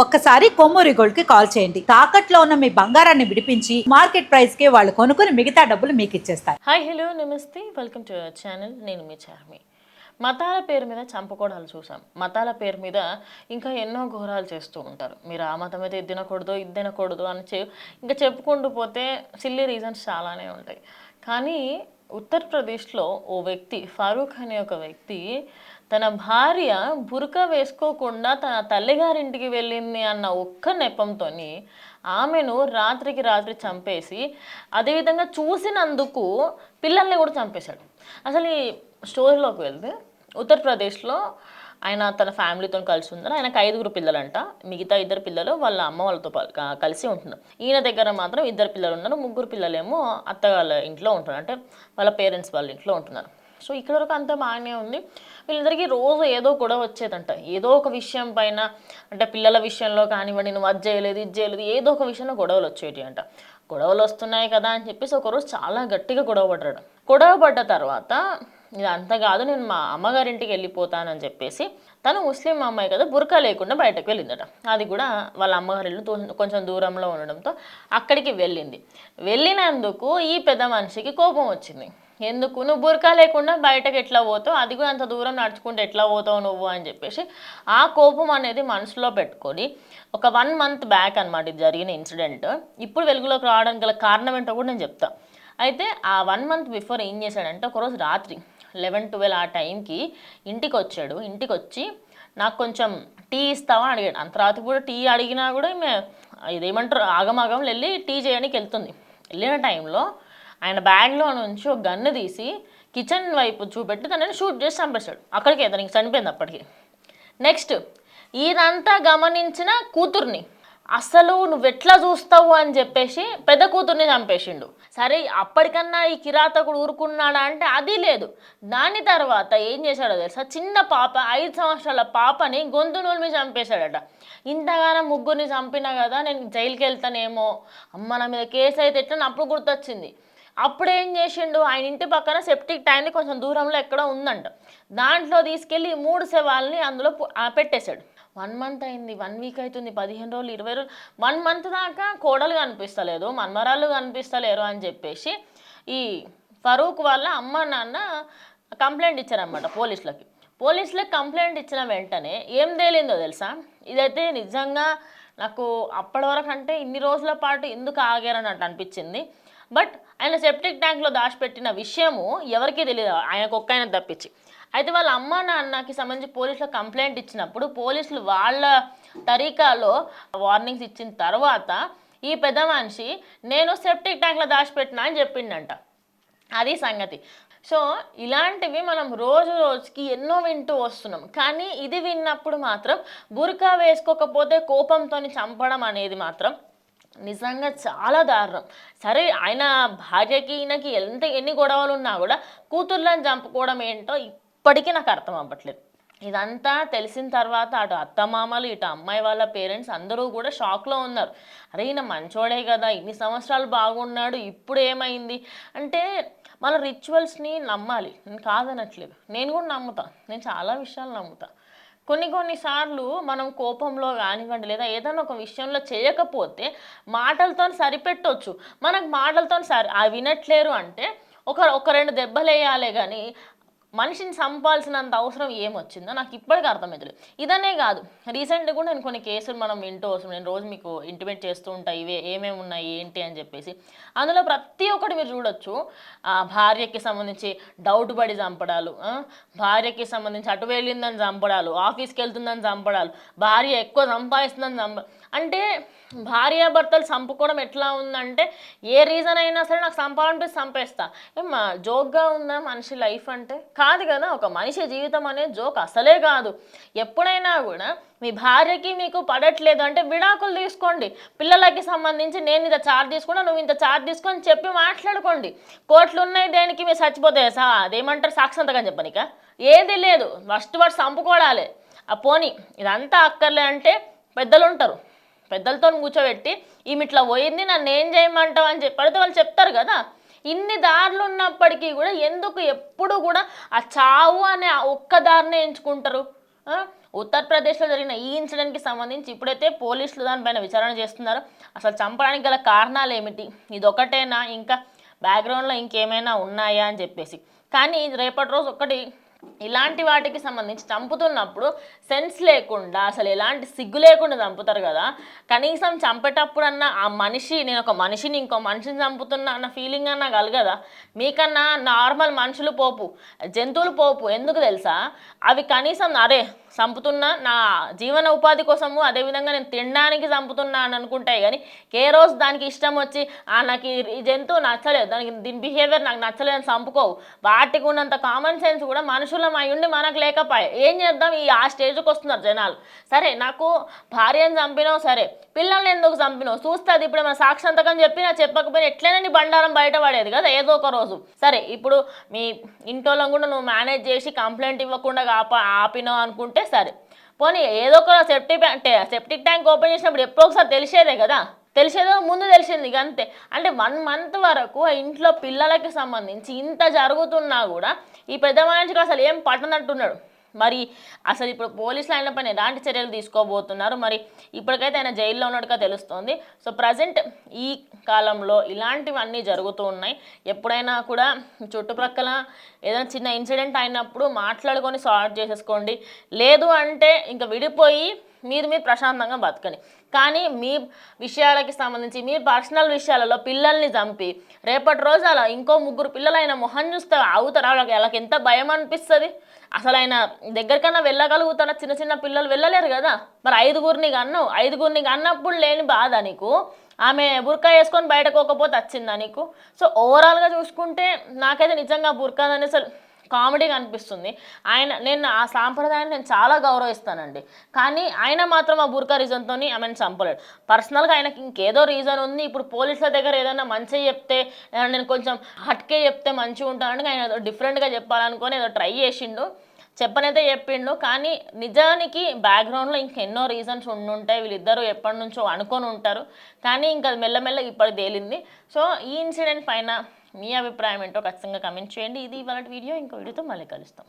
ఒక్కసారి కొమ్మూరి గోల్డ్కి కాల్ చేయండి. తాకట్లో ఉన్న మీ బంగారాన్ని విడిపించి మార్కెట్ ప్రైస్కి వాళ్ళు కొనుక్కుని మిగతా డబ్బులు మీకు ఇచ్చేస్తారు. హాయ్ హలో నమస్తే. Welcome to our channel. నేను మీ చార్మి. మతాల పేరు మీద చంపకూడాలు చూసాం. మతాల పేరు మీద ఇంకా ఎన్నో ఘోరాలు చేస్తూ ఉంటారు. మీరు ఆ మతం అయితే ఇది తినకూడదు ఇది తినకూడదు అని చె ఇంకా చెప్పుకుంటూ పోతే సిల్లీ రీజన్స్ చాలానే ఉంటాయి. కానీ ఉత్తరప్రదేశ్లో ఓ వ్యక్తి ఫారూక్ అనే ఒక వ్యక్తి తన భార్య బురక వేసుకోకుండా తన తల్లిగారింటికి వెళ్ళింది అన్న ఒక్క నెపంతో ఆమెను రాత్రికి రాత్రి చంపేసి అదేవిధంగా చూసినందుకు పిల్లల్ని కూడా చంపేశాడు. అసలు ఈ స్టోరీలోకి వెళ్తే ఉత్తరప్రదేశ్లో ఆయన తన ఫ్యామిలీతో కలిసి ఉన్నారు. ఆయనకు ఐదుగురు పిల్లలంట. మిగతా ఇద్దరు పిల్లలు వాళ్ళ అమ్మ వాళ్ళతో కలిసి ఉంటున్నారు. ఈయన దగ్గర మాత్రం ఇద్దరు పిల్లలు ఉన్నారు. ముగ్గురు పిల్లలేమో అత్త వాళ్ళ ఇంట్లో ఉంటున్నారు. అంటే వాళ్ళ పేరెంట్స్ వాళ్ళ ఇంట్లో ఉంటున్నారు. సో ఇక్కడ వరకు అంతా బాగానే ఉంది. వీళ్ళందరికీ రోజు ఏదో గొడవ వచ్చేదంట. ఏదో ఒక విషయం పైన అంటే పిల్లల విషయంలో కానివ్వండి నువ్వు అది చేయలేదు ఇది చేయలేదు ఏదో ఒక విషయంలో గొడవలు వచ్చేటి అంట. గొడవలు వస్తున్నాయి కదా అని చెప్పేసి ఒకరోజు చాలా గట్టిగా గొడవ పడ్డాడు. గొడవ పడ్డ తర్వాత ఇది అంత కాదు నేను మా అమ్మగారింటికి వెళ్ళిపోతానని చెప్పేసి తను ముస్లిం అమ్మాయి కదా బురకా లేకుండా బయటకు వెళ్ళిందట. అది కూడా వాళ్ళ అమ్మగారి తో- కొంచెం దూరంలో ఉండడంతో అక్కడికి వెళ్ళింది. వెళ్ళినందుకు ఈ పెద్ద మనిషికి కోపం వచ్చింది. ఎందుకు? నువ్వు బురకా లేకుండా బయటకు ఎట్లా పోతావు? అది కూడా అంత దూరం నడుచుకుంటే ఎట్లా పోతావు నువ్వు అని చెప్పేసి ఆ కోపం అనేది మనసులో పెట్టుకొని ఒక వన్ మంత్ బ్యాక్ అనమాట ఇది జరిగిన ఇన్సిడెంట్ ఇప్పుడు వెలుగులోకి రావడానికి గల కారణం ఏంటో కూడా నేను చెప్తా. అయితే ఆ వన్ మంత్ బిఫోర్ ఏం చేశాడంటే ఒకరోజు రాత్రి లెవెన్ ట్వెల్వ్ ఆ టైంకి ఇంటికి వచ్చాడు. ఇంటికి వచ్చి నాకు కొంచెం టీ ఇస్తావా అడిగాడు. అంత రాత్రి కూడా టీ అడిగినా కూడా ఇదేమంటారు? ఆగమాగం వెళ్ళి టీ చేయడానికి వెళ్తుంది. వెళ్ళిన టైంలో ఆయన బ్యాగ్లో నుంచి ఒక గన్ను తీసి కిచెన్ వైపు చూపెట్టి తనని షూట్ చేసి చంపేశాడు. అక్కడికి అతనికి చనిపోయింది అప్పటికి. నెక్స్ట్ ఇదంతా గమనించిన కూతుర్ని. అసలు నువ్వెట్లా చూస్తావు అని చెప్పేసి పెద్ద కూతుర్ని చంపేసిండు. సరే అప్పటికన్నా ఈ కిరాతకుడు ఊరుకున్నాడా అంటే అది లేదు. దాని తర్వాత ఏం చేశాడో తెలుసా? చిన్న పాప ఐదు సంవత్సరాల పాపని గొంతు నూలిమి చంపేశాడట. ఇంతగానో ముగ్గురిని చంపినా కదా నేను జైలుకి వెళ్తానేమో అమ్మ నా మీద కేసు అయితే ఎట్లా అని అప్పుడు గుర్తొచ్చింది. అప్పుడు ఏం చేసిండు? ఆయన ఇంటి పక్కన సెప్టిక్ ట్యాంక్ కొంచెం దూరంలో ఎక్కడో ఉందంట. దాంట్లో తీసుకెళ్ళి మూడు శవాలని అందులో ఆ, పెట్టేశాడు. వన్ మంత్ అయింది. వన్ వీక్ అవుతుంది. పదిహేను రోజులు ఇరవై రోజులు. వన్ మంత్ దాకా కోడలు కనిపిస్తలేదు. మన్మరాలు కనిపిస్తలేరు అని చెప్పేసి ఈ ఫరూక్ వాళ్ళ అమ్మ నాన్న కంప్లైంట్ ఇచ్చారనమాట పోలీసులకి. పోలీసులకు కంప్లైంట్ ఇచ్చిన వెంటనే ఏం తేలిందో తెలుసా? ఇదైతే నిజంగా నాకు అప్పటి వరకు అంటే ఇన్ని రోజుల పాటు ఎందుకు ఆగారన్నట్టు అనిపించింది. బట్ ఆయన సెప్టిక్ ట్యాంక్లో దాచిపెట్టిన విషయము ఎవరికీ తెలియదు ఆయనకు ఒక్క ఆయన తప్పించి. అయితే వాళ్ళ అమ్మ నాన్నకి సంబంధించి పోలీసులు కంప్లైంట్ ఇచ్చినప్పుడు పోలీసులు వాళ్ళ తరీకాలో వార్నింగ్స్ ఇచ్చిన తర్వాత ఈ పెద్ద మనిషి నేను సెప్టిక్ ట్యాంక్లో దాచిపెట్టినా అని చెప్పిండంట. అది సంగతి. సో ఇలాంటివి మనం రోజు రోజుకి ఎన్నో వింటూ వస్తున్నాం. కానీ ఇది విన్నప్పుడు మాత్రం బురకా వేసుకోకపోతే కోపంతో చంపడం అనేది మాత్రం నిజంగా చాలా దారుణం. సరే ఆయన భార్యకి ఈయనకి ఎంత ఎన్ని గొడవలు ఉన్నా కూడా కూతుర్లను చంపుకోవడం ఏంటో ఇప్పటికీ నాకు అర్థం అవ్వట్లేదు. ఇదంతా తెలిసిన తర్వాత అటు అత్తమామలు ఇటు అమ్మాయి వాళ్ళ పేరెంట్స్ అందరూ కూడా షాక్లో ఉన్నారు. అరే ఈయన మంచోడే కదా ఇన్ని సంవత్సరాలు బాగున్నాడు ఇప్పుడు ఏమైంది? అంటే మన రిచువల్స్ని నమ్మాలి. నేను కాదనట్లేదు. నేను కూడా నమ్ముతాను నేను చాలా విషయాలు నమ్ముతా. కొన్ని కొన్నిసార్లు మనం కోపంలో కానివ్వండి లేదా ఏదైనా ఒక విషయంలో చేయకపోతే మాటలతో సరిపెట్టొచ్చు. మనకు మాటలతో సరి ఆ వినట్లేరు అంటే ఒక ఒక రెండు దెబ్బలు వేయాలి కానీ మనిషిని చంపాల్సినంత అవసరం ఏమొచ్చిందో నాకు ఇప్పటికీ అర్థమవుతుంది ఇదనే కాదు రీసెంట్గా కూడా నేను కొన్ని కేసులు మనం వింటూ వస్తాం నేను రోజు మీకు ఇంటిమేట్ చేస్తూ ఉంటాయి ఇవే ఏమేమి ఉన్నాయి ఏంటి అని చెప్పేసి. అందులో ప్రతి ఒక్కటి మీరు చూడొచ్చు. ఆ భార్యకి సంబంధించి డౌట్ పడి చంపడాలు భార్యకి సంబంధించి అటు వెళ్ళిందని చంపడాలు ఆఫీస్కి వెళ్తుందని చంపడాలు భార్య ఎక్కువ సంపాదిస్తుందని చంప అంటే భార్యాభర్తలు చంపుకోవడం ఎట్లా ఉందంటే ఏ రీజన్ అయినా సరే నాకు చంపాలనిపిస్తే చంపేస్తా. ఏం జోక్గా ఉందా మనిషి లైఫ్ అంటే? కాదు కదా ఒక మనిషి జీవితం అనేది జోక్ అసలే కాదు. ఎప్పుడైనా కూడా మీ భార్యకి మీకు పడట్లేదు అంటే విడాకులు తీసుకోండి. పిల్లలకి సంబంధించి నేను ఇంత చార్జ్ తీసుకున్నా నువ్వు ఇంత చార్జ్ తీసుకొని చెప్పి మాట్లాడుకోండి. కోట్లు ఉన్నాయి దేనికి? మీరు చచ్చిపోతే సా అదేమంటారు సాక్షంతకం చెప్పనిక? ఏది లేదు. ఫస్ట్ వాడు చంపుకోవాలి ఆ పోనీ ఇదంతా అక్కర్లే అంటే పెద్దలు ఉంటారు పెద్దలతో కూర్చోబెట్టి ఈమె ఇట్లా పోయింది నన్ను ఏం చేయమంటావు? అని చెప్పి వాళ్ళు చెప్తారు కదా. ఇన్ని దారులు ఉన్నప్పటికీ కూడా ఎందుకు ఎప్పుడు కూడా ఆ చావు అనే ఒక్క దారినే ఎంచుకుంటారు? ఉత్తరప్రదేశ్లో జరిగిన ఈ ఇన్సిడెంట్కి సంబంధించి ఇప్పుడైతే పోలీసులు దానిపైన విచారణ చేస్తున్నారు. అసలు చంపడానికి గల కారణాలు ఏమిటి? ఇది ఇంకా బ్యాక్గ్రౌండ్లో ఇంకేమైనా ఉన్నాయా? అని చెప్పేసి. కానీ రేపటి రోజు ఒకటి ఇలాంటి వాటికి సంబంధించి చంపుతున్నప్పుడు సెన్స్ లేకుండా అసలు ఎలాంటి సిగ్గు లేకుండా చంపుతారు కదా. కనీసం చంపేటప్పుడు అన్న ఆ మనిషి నేను ఒక మనిషిని ఇంకో మనిషిని చంపుతున్నా అన్న ఫీలింగ్ అన్నా కలగదా మీకన్నా నార్మల్ మనుషులు పోపు జంతువులు పోపు ఎందుకు తెలుసా? అవి కనీసం అరే చంపుతున్నా నా జీవన ఉపాధి కోసము అదేవిధంగా నేను తినడానికి చంపుతున్నా అని అనుకుంటాయి. కానీ ఏ రోజు దానికి ఇష్టం వచ్చి ఆ నాకు ఈ- జంతువు నచ్చలేదు. దానికి దీని బిహేవియర్ నాకు నచ్చలేదు అని చంపుకోవు. వాటికి ఉన్నంత కామన్ సెన్స్ కూడా మనుషులం అయ్యుండి మనకు లేకపోయే. ఏం చేద్దాం? ఈ ఆ స్టేజ్కి వస్తున్నారు జనాలు. సరే నాకు భార్యను చంపినావు సరే. పిల్లల్ని ఎందుకు చంపినావు? చూస్తుంది ఇప్పుడు మన సాక్షాంతకం చెప్పినా చెప్పకపోయినా ఎట్లనే నీ బండారం బయటపడేది కదా ఏదో ఒక రోజు. సరే ఇప్పుడు మీ ఇంట్లో కూడా నువ్వు మేనేజ్ చేసి కంప్లైంట్ ఇవ్వకుండా ఆప ఆపినావు అనుకుంటే సరే పోనీ ఏదో ఒక సెప్టిక్ అంటే సెప్టిక్ ట్యాంక్ ఓపెన్ చేసినప్పుడు ఎప్పుడో ఒకసారి తెలిసేదే కదా? తెలిసేదో ముందు తెలిసింది ఇక అంతే. అంటే వన్ మంత్ వరకు ఆ ఇంట్లో పిల్లలకి సంబంధించి ఇంత జరుగుతున్నా కూడా ఈ పెద్ద మనిషికి అసలు ఏం పట్టనట్టున్నాడు. మరి అసలు ఇప్పుడు పోలీసులు ఆయన పైన ఎలాంటి చర్యలు తీసుకోబోతున్నారు? మరి ఇప్పటికైతే ఆయన జైల్లో ఉన్నట్టుగా తెలుస్తోంది. సో ప్రజెంట్ ఈ కాలంలో ఇలాంటివన్నీ జరుగుతూ ఉన్నాయి. ఎప్పుడైనా కూడా చుట్టుప్రక్కల ఏదైనా చిన్న ఇన్సిడెంట్ అయినప్పుడు మాట్లాడుకొని సాల్వ్ చేసేసుకోండి. లేదు అంటే ఇంకా విడిపోయి మీరు మీరు ప్రశాంతంగా బతకండి. కానీ మీ విషయాలకి సంబంధించి మీ పర్సనల్ విషయాలలో పిల్లల్ని చంపి రేపటి రోజు అలా ఇంకో ముగ్గురు పిల్లలైన మొహం చూస్తే అవుతారా? వాళ్ళకి వాళ్ళకి ఎంత భయం అనిపిస్తుంది? అసలు ఆయన దగ్గరికన్నా వెళ్ళగలుగుతారా చిన్న చిన్న పిల్లలు వెళ్ళలేరు కదా? మరి ఐదుగురిని కన్ను ఐదుగురిని కన్నప్పుడు లేని బాధ నీకు? ఆమె బుర్కా వేసుకొని బయటకు పోకపోతే వచ్చిందా నీకు? సో ఓవరాల్గా చూసుకుంటే నాకైతే నిజంగా బుర్కా అనేది అసలు కామెడీగా అనిపిస్తుంది. ఆయన నేను ఆ సాంప్రదాయాన్ని నేను చాలా గౌరవిస్తానండి. కానీ ఆయన మాత్రం ఆ బుర్కా రీజన్తో ఆమెను చంపలేడు. పర్సనల్గా ఆయనకి ఇంకేదో రీజన్ ఉంది. ఇప్పుడు పోలీసుల దగ్గర ఏదైనా మంచిగా చెప్తే నేను కొంచెం హట్కే చెప్తే మంచిగా ఉంటానని ఆయన ఏదో డిఫరెంట్గా చెప్పాలనుకొని ఏదో ట్రై చేసిండు. చెప్పనైతే చెప్పిండు. కానీ నిజానికి బ్యాక్గ్రౌండ్లో ఇంకెన్నో రీజన్స్ ఉండుంటాయి. వీళ్ళిద్దరూ ఎప్పటి నుంచో అనుకొని ఉంటారు. కానీ ఇంకా అది మెల్లమెల్లగా ఇప్పుడు తేలింది. సో ఈ ఇన్సిడెంట్ పైన మీ అభిప్రాయం ఏంటో ఖచ్చితంగా కమెంట్ చేయండి. ఇది ఇవాళ వీడియో. ఇంకో వీడియోతో మళ్ళీ కలుస్తాం.